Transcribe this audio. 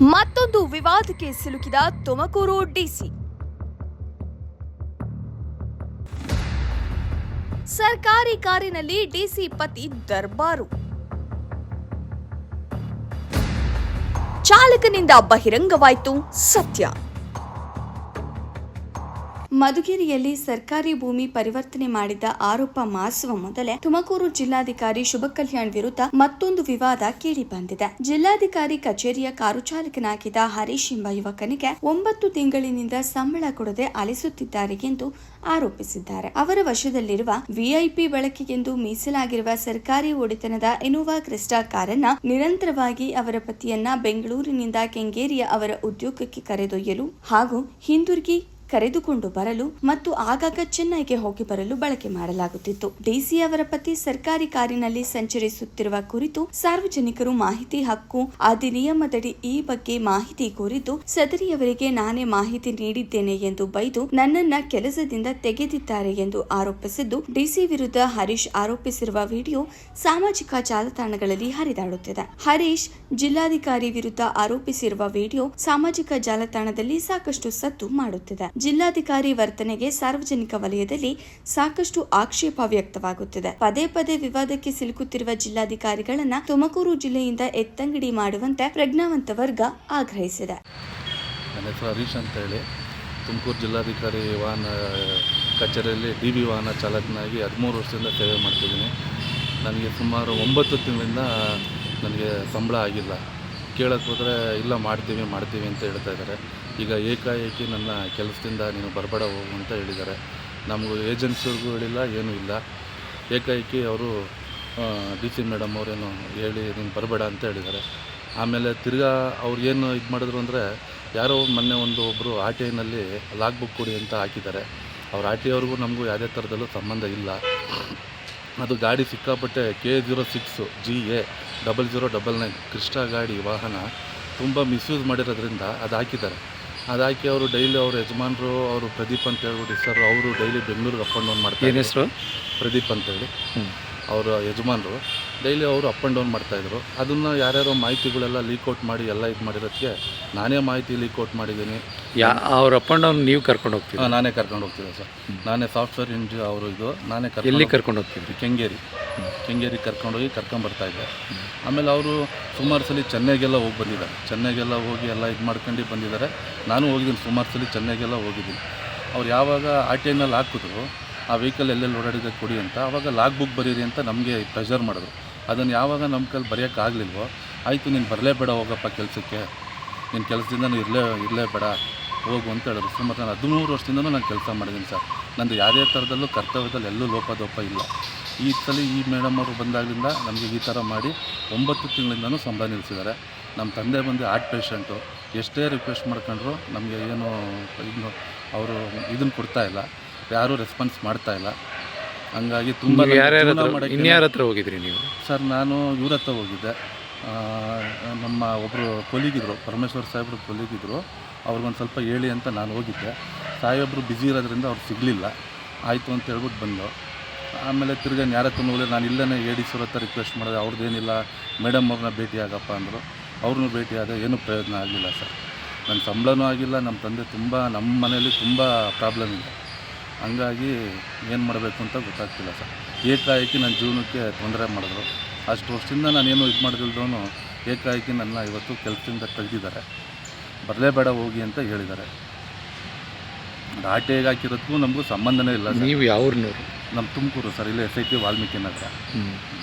ಮತ್ತೊಂದು ವಿವಾದಕ್ಕೆ ಸಿಲುಕಿದ ತುಮಕೂರು ಡಿಸಿ. ಸರ್ಕಾರಿ ಕಾರಿನಲ್ಲಿ ಡಿಸಿ ಪತಿ ದರ್ಬಾರು. ಚಾಲಕನಿಂದ ಬಹಿರಂಗವಾಯಿತು ಸತ್ಯ. ಮಧುಗಿರಿಯಲ್ಲಿ ಸರ್ಕಾರಿ ಭೂಮಿ ಪರಿವರ್ತನೆ ಮಾಡಿದ ಆರೋಪ ಮಾಸುವ ಮೊದಲೇ ತುಮಕೂರು ಜಿಲ್ಲಾಧಿಕಾರಿ ಶುಭ ಕಲ್ಯಾಣ್ ವಿರುದ್ಧ ಮತ್ತೊಂದು ವಿವಾದ ಕೇಳಿಬಂದಿದೆ ಜಿಲ್ಲಾಧಿಕಾರಿ ಕಚೇರಿಯ ಕಾರು ಚಾಲಕನಾಗಿದ್ದ ಹರೀಶ್ ಎಂಬ ಯುವಕನಿಗೆ ಒಂಬತ್ತು ತಿಂಗಳಿನಿಂದ ಸಂಬಳ ಕೊಡದೆ ಅಲಿಸುತ್ತಿದ್ದಾರೆ ಎಂದು ಆರೋಪಿಸಿದ್ದಾರೆ. ಅವರ ವಶದಲ್ಲಿರುವ ವಿಐಪಿ ಬಳಕೆಗೆಂದು ಮೀಸಲಾಗಿರುವ ಸರ್ಕಾರಿ ಒಡೆತನದ ಇನೋವಾ ಕ್ರಿಸ್ಟಾ ಕಾರನ್ನ ನಿರಂತರವಾಗಿ ಅವರ ಪತಿಯನ್ನ ಬೆಂಗಳೂರಿನಿಂದ ಕೆಂಗೇರಿಯ ಅವರ ಉದ್ಯೋಗಕ್ಕೆ ಕರೆದೊಯ್ಯಲು ಹಾಗೂ ಹಿಂದಿರುಗಿ ಕರೆದುಕೊಂಡು ಬರಲು ಮತ್ತು ಆಗಾಗ ಚೆನ್ನೈಗೆ ಹೋಗಿ ಬರಲು ಬಳಕೆ ಮಾಡಲಾಗುತ್ತಿತ್ತು. ಡಿಸಿ ಅವರ ಪತಿ ಸರ್ಕಾರಿ ಕಾರಿನಲ್ಲಿ ಸಂಚರಿಸುತ್ತಿರುವ ಕುರಿತು ಸಾರ್ವಜನಿಕರು ಮಾಹಿತಿ ಹಕ್ಕು ಅಧಿನಿಯಮದಡಿ ಈ ಬಗ್ಗೆ ಮಾಹಿತಿ ಕೋರಿದ್ದು, ಸದರಿಯವರಿಗೆ ನಾನೇ ಮಾಹಿತಿ ನೀಡಿದ್ದೇನೆ ಎಂದು ಬೈದು ನನ್ನನ್ನ ಕೆಲಸದಿಂದ ತೆಗೆದಿದ್ದಾರೆ ಎಂದು ಆರೋಪಿಸಿದ್ದು, ಡಿಸಿ ವಿರುದ್ಧ ಹರೀಶ್ ಆರೋಪಿಸಿರುವ ವಿಡಿಯೋ ಸಾಮಾಜಿಕ ಜಾಲತಾಣಗಳಲ್ಲಿ ಹರಿದಾಡುತ್ತಿದೆ. ಹರೀಶ್ ಜಿಲ್ಲಾಧಿಕಾರಿ ವಿರುದ್ಧ ಆರೋಪಿಸಿರುವ ವಿಡಿಯೋ ಸಾಮಾಜಿಕ ಜಾಲತಾಣದಲ್ಲಿ ಸಾಕಷ್ಟು ಸದ್ದು ಮಾಡುತ್ತಿದೆ. ಜಿಲ್ಲಾಧಿಕಾರಿ ವರ್ತನೆಗೆ ಸಾರ್ವಜನಿಕ ವಲಯದಲ್ಲಿ ಸಾಕಷ್ಟು ಆಕ್ಷೇಪ ವ್ಯಕ್ತವಾಗುತ್ತಿದೆ. ಪದೇ ಪದೇ ವಿವಾದಕ್ಕೆ ಸಿಲುಕುತ್ತಿರುವ ಜಿಲ್ಲಾಧಿಕಾರಿಗಳನ್ನ ತುಮಕೂರು ಜಿಲ್ಲೆಯಿಂದ ಎತ್ತಂಗಡಿ ಮಾಡುವಂತೆ ಪ್ರಜ್ಞಾವಂತ ವರ್ಗ ಆಗ್ರಹಿಸಿದೆ. ನನ್ನ ಹೆಸರು ಅಂತ ಹೇಳಿ ತುಮಕೂರು ಜಿಲ್ಲಾಧಿಕಾರಿ ವಾಹನ, ಕಚೇರಿಯಲ್ಲಿ ಡಿ ಬಿ ವಾಹನ ಚಾಲಕನಾಗಿ ಹದಿಮೂರು ವರ್ಷದಿಂದ ಸೇವೆ ಮಾಡ್ತಿದ್ದೀನಿ. ನನಗೆ ಸುಮಾರು ಒಂಬತ್ತು ತಿಂಗಳಿಂದ ನನಗೆ ಸಂಬಳ ಆಗಿಲ್ಲ. ಕೇಳಕ್ಕೆ ಹೋದರೆ, ಇಲ್ಲ, ಮಾಡ್ತೀವಿ ಮಾಡ್ತೀವಿ ಅಂತ ಹೇಳ್ತಾ ಇದ್ದಾರೆ. ಈಗ ಏಕಾಏಕಿ ನನ್ನ ಕೆಲಸದಿಂದ ನೀನು ಬರಬೇಡ ಹೋಗು ಅಂತ ಹೇಳಿದ್ದಾರೆ. ನಮಗೂ ಏಜೆನ್ಸಿಯವ್ರಿಗೂ ಹೇಳಿಲ್ಲ, ಏನೂ ಇಲ್ಲ. ಏಕಾಏಕಿ ಅವರು ಡಿ ಸಿ ಮೇಡಮ್ ಅವರೇನು ಹೇಳಿ ನೀನು ಬರಬೇಡ ಅಂತ ಹೇಳಿದ್ದಾರೆ. ಆಮೇಲೆ ತಿರ್ಗಾ ಅವ್ರು ಏನು ಇದು ಮಾಡಿದ್ರು ಅಂದರೆ, ಯಾರೋ ಮೊನ್ನೆ ಒಂದು ಒಬ್ಬರು ಆರ್ ಟಿ ಐನಲ್ಲಿ ಲಾಗ್ ಬುಕ್ ಕೊಡಿ ಅಂತ ಹಾಕಿದ್ದಾರೆ. ಅವ್ರ ಆರ್ ಟಿ ಅವ್ರಿಗೂ ನಮಗೂ ಯಾವುದೇ ಥರದಲ್ಲೂ ಸಂಬಂಧ ಇಲ್ಲ. ಅದು ಗಾಡಿ ಸಿಕ್ಕಾಪಟ್ಟೆ K zero six G A double zero double nine Krishna ಗಾಡಿ ವಾಹನ ತುಂಬ ಮಿಸ್ಯೂಸ್ ಮಾಡಿರೋದ್ರಿಂದ ಅದು ಹಾಕಿದ್ದಾರೆ. ಅದು ಹಾಕಿ ಅವರು ಡೈಲಿ ಅವ್ರ ಯಜಮಾನರು ಅವರು ಪ್ರದೀಪ್ ಅಂತ ಹೇಳ್ಬಿಟ್ಟು ಸರ್ ಅವರು ಡೈಲಿ ಬೆಂಗಳೂರಿಗೆ ಅಪ್ ಆ್ಯಂಡ್ ಡೌನ್ ಮಾಡ್ತಾರೆ ಏನು ಹೆಸರು? ಪ್ರದೀಪ್ ಅಂತೇಳಿ. ಅವರ ಯಜಮಾನರು. ಡೈಲಿ ಅವರು ಅಪ್ ಆ್ಯಂಡ್ ಡೌನ್ ಮಾಡ್ತಾಯಿದ್ರು ಅದನ್ನು ಯಾರ್ಯಾರೋ ಮಾಹಿತಿಗಳೆಲ್ಲ ಲೀಕ್ಔಟ್ ಮಾಡಿ ಎಲ್ಲ ಇದು ಮಾಡಿರೋದಕ್ಕೆ ನಾನೇ ಮಾಹಿತಿ ಲೀಕ್ಔಟ್ ಮಾಡಿದ್ದೀನಿ. ಯಾ ಅವ್ರ ಅಪ್ ಆ್ಯಂಡ್ ಡೌನ್ ನೀವು ಕರ್ಕೊಂಡು ಹೋಗ್ತೀವಿ ಆ, ನಾನೇ ಕರ್ಕೊಂಡು ಹೋಗ್ತಿದ್ದೆ ಸರ್. ನಾನೇ ಸಾಫ್ಟ್ವೇರ್ ಇಂಜಿ ಅವರು ಇದು. ನಾನೇ ಕರ್ಕೊಂಡು ಎಲ್ಲಿ ಕರ್ಕೊಂಡು ಹೋಗ್ತೀವಿ ಕೆಂಗೇರಿ. ಕೆಂಗೇರಿ ಕರ್ಕೊಂಡೋಗಿ ಕರ್ಕೊಂಬರ್ತಾ ಇದ್ದೆ. ಆಮೇಲೆ ಅವರು ಸುಮಾರು ಸಲ ಚೆನ್ನೈಗೆಲ್ಲ ಹೋಗಿ ಬಂದಿದ್ದಾರೆ. ಚೆನ್ನೈಗೆಲ್ಲ ಹೋಗಿ ಎಲ್ಲ ಇದು ಮಾಡ್ಕೊಂಡು ಬಂದಿದ್ದಾರೆ. ನಾನು ಹೋಗಿದ್ದೀನಿ ಸುಮಾರು ಸಲ ಚೆನ್ನೈಗೆಲ್ಲ ಹೋಗಿದ್ದೀನಿ. ಅವ್ರು ಯಾವಾಗ ಆರ್ ಟಿ ಐನಲ್ಲಿ ಹಾಕಿದ್ರು ಆ ವೆಹಿಕಲ್ ಎಲ್ಲೆಲ್ಲಿ ಓಡಾಡಿದೆ ಕೊಡಿ ಅಂತ ಆವಾಗ ಲಾಗ್ ಬುಕ್ ಬರೀರಿ ಅಂತ ನಮಗೆ ಪ್ರೆಷರ್ ಮಾಡಿದ್ರು. ಅದನ್ನು ಯಾವಾಗ ನಮ್ಮ ಕೈಲಿ ಬರೆಯೋಕ್ಕಾಗಲಿಲ್ವೋ ಆಯಿತು ನೀನು ಬರಲೇಬೇಡ ಹೋಗಪ್ಪ ಕೆಲಸಕ್ಕೆ. ನಿನ್ನ ಕೆಲಸದಿಂದ ಇರಲೇ ಇರಲೇ ಬೇಡ ಹೋಗು ಅಂತ ಹೇಳಿದ್ರು. ಸುಮಾರು ನಾನು ಹದಿಮೂರು ವರ್ಷದಿಂದನೂ ನಾನು ಕೆಲಸ ಮಾಡಿದ್ದೀನಿ ಸರ್. ನಂದು ಯಾವುದೇ ಥರದಲ್ಲೂ ಕರ್ತವ್ಯದಲ್ಲಿ ಎಲ್ಲೂ ಲೋಪದೋಪ ಇಲ್ಲ. ಈ ಸಲ ಈ ಮೇಡಮ್ ಅವರು ಬಂದಾಗಲಿಂದ ನಮಗೆ ಈ ಥರ ಮಾಡಿ ಒಂಬತ್ತು ತಿಂಗಳಿಂದನೂ ಸಂಬಳ ನಿಲ್ಲಿಸಿದ್ದಾರೆ. ನಮ್ಮ ತಂದೆ ಬಂದು ಹಾರ್ಟ್ ಪೇಷಂಟು. ಎಷ್ಟೇ ರಿಕ್ವೆಸ್ಟ್ ಮಾಡ್ಕೊಂಡ್ರು ನಮಗೆ ಏನು ಇದನ್ನು ಅವರು ಇದನ್ನು ಕೊಡ್ತಾ ಇಲ್ಲ. ಯಾರೂ ರೆಸ್ಪಾನ್ಸ್ ಮಾಡ್ತಾ ಇಲ್ಲ. ಹಂಗಾಗಿ ತುಂಬ ಹತ್ರ ಹೋಗಿದ್ರಿ ನೀವು? ಸರ್ ನಾನು ಇವ್ರ ಹತ್ರ ಹೋಗಿದ್ದೆ. ನಮ್ಮ ಒಬ್ಬರು ಕೊಲೀಗಿದ್ರು, ಪರಮೇಶ್ವರ್ ಸಾಹೇಬ್ರು ಕೊಲೀಗಿದ್ರು. ಅವ್ರಿಗೊಂದು ಸ್ವಲ್ಪ ಹೇಳಿ ಅಂತ ನಾನು ಹೋಗಿದ್ದೆ. ಸಾಹೇಬ್ರು ಬ್ಯುಸಿ ಇರೋದ್ರಿಂದ ಅವ್ರು ಸಿಗಲಿಲ್ಲ. ಆಯಿತು ಅಂತ ಹೇಳ್ಬಿಟ್ಟು ಬಂದು, ಆಮೇಲೆ ತಿರ್ಗಿ ಯಾರ ಹೋಗಲಿ ನಾನು ಇಲ್ಲೇ ಎ ಡಿ ಹತ್ರ ರಿಕ್ವೆಸ್ಟ್ ಮಾಡಿದೆ. ಅವ್ರದ್ದೇನಿಲ್ಲ ಮೇಡಮ್ ಅವ್ರನ್ನ ಭೇಟಿ ಆಗಪ್ಪ ಅಂದರು. ಅವ್ರನ್ನೂ ಭೇಟಿಯಾದ ಏನೂ ಪ್ರಯೋಜನ ಆಗಲಿಲ್ಲ ಸರ್. ನನ್ನ ಸಂಬಳನೂ ಆಗಿಲ್ಲ ನಮ್ಮ ತಂದೆ ತುಂಬ ನಮ್ಮ ಮನೇಲಿ ತುಂಬ ಪ್ರಾಬ್ಲಮ್ ಇದೆ. ಹಂಗಾಗಿ ಏನು ಮಾಡಬೇಕು ಅಂತ ಗೊತ್ತಾಗ್ತಿಲ್ಲ ಸರ್. ಏಕಾಏಕಿ ನನ್ನ ಜೀವನಕ್ಕೆ ತೊಂದರೆ ಮಾಡಿದ್ರು. ಅಷ್ಟು ವರ್ಷದಿಂದ ನಾನೇನು ಇದು ಮಾಡಿದಿಲ್ದವನು ಏಕಾಏಕಿ ನನ್ನ ಇವತ್ತು ಕೆಲಸದಿಂದ ತೆಗೆದಿದ್ದಾರೆ ಬರಲೇಬೇಡ ಹೋಗಿ ಅಂತ ಹೇಳಿದ್ದಾರೆ. ಆಟೆಗೆ ಹಾಕಿರೋದಕ್ಕೂ ನಮಗೂ ಸಂಬಂಧನೇ ಇಲ್ಲ ನೀವು ಯಾವ ನಮ್ಮ ತುಮಕೂರು ಸರ್ ಇಲ್ಲೇ S I T Valmiki Nagar.